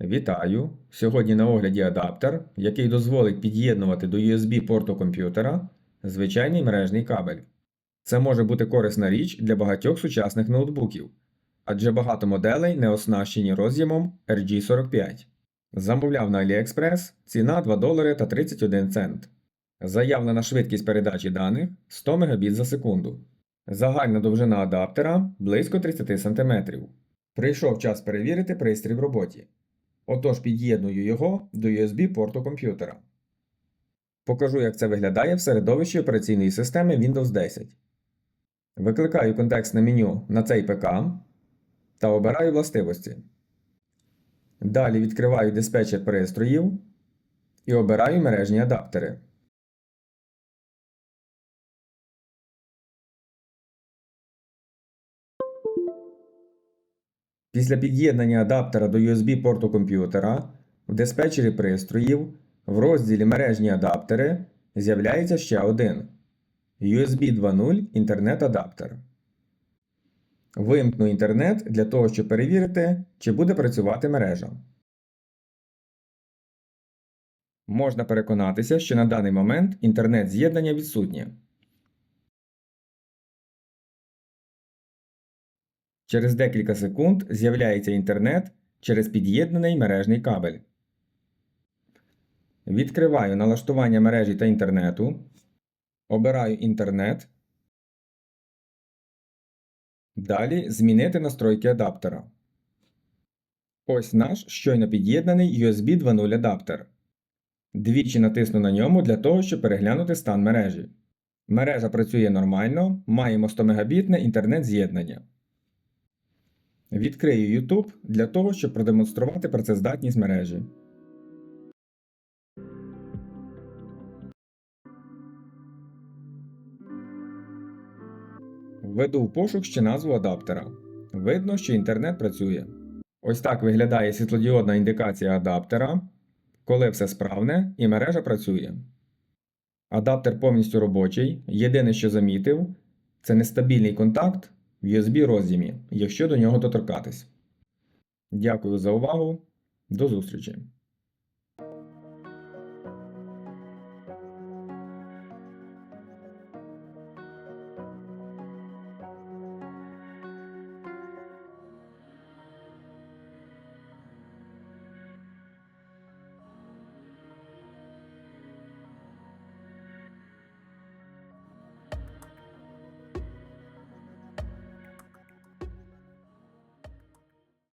Вітаю! Сьогодні на огляді адаптер, який дозволить під'єднувати до USB порту комп'ютера звичайний мережний кабель. Це може бути корисна річ для багатьох сучасних ноутбуків, адже багато моделей не оснащені роз'ємом RG45. Замовляв на AliExpress, ціна 2 долари та 31 цент. Заявлена швидкість передачі даних 100 Мбіт за секунду. Загальна довжина адаптера близько 30 см. Прийшов час перевірити пристрій в роботі. Отож під'єдную його до USB порту комп'ютера. Покажу, як це виглядає в середовищі операційної системи Windows 10. Викликаю контекстне меню на цей ПК та обираю властивості. Далі відкриваю диспетчер пристроїв і обираю мережні адаптери. Після під'єднання адаптера до USB порту комп'ютера в диспетчері пристроїв в розділі Мережні адаптери з'являється ще один USB 2.0 інтернет-адаптер. Вимкну інтернет для того, щоб перевірити, чи буде працювати мережа. Можна переконатися, що на даний момент інтернет-з'єднання відсутнє. Через декілька секунд з'являється інтернет через під'єднаний мережний кабель. Відкриваю налаштування мережі та інтернету. Обираю інтернет. Далі змінити настройки адаптера. Ось наш щойно під'єднаний USB 2.0 адаптер. Двічі натисну на ньому для того, щоб переглянути стан мережі. Мережа працює нормально, маємо 100 Мбітне інтернет-з'єднання. Відкрию YouTube для того, щоб продемонструвати працездатність мережі. Введу в пошук ще назву адаптера. Видно, що інтернет працює. Ось так виглядає світлодіодна індикація адаптера, коли все справне і мережа працює. Адаптер повністю робочий. Єдине, що замітив, це нестабільний контакт в USB роз'ємі, якщо до нього доторкатись. Дякую за увагу. До зустрічі!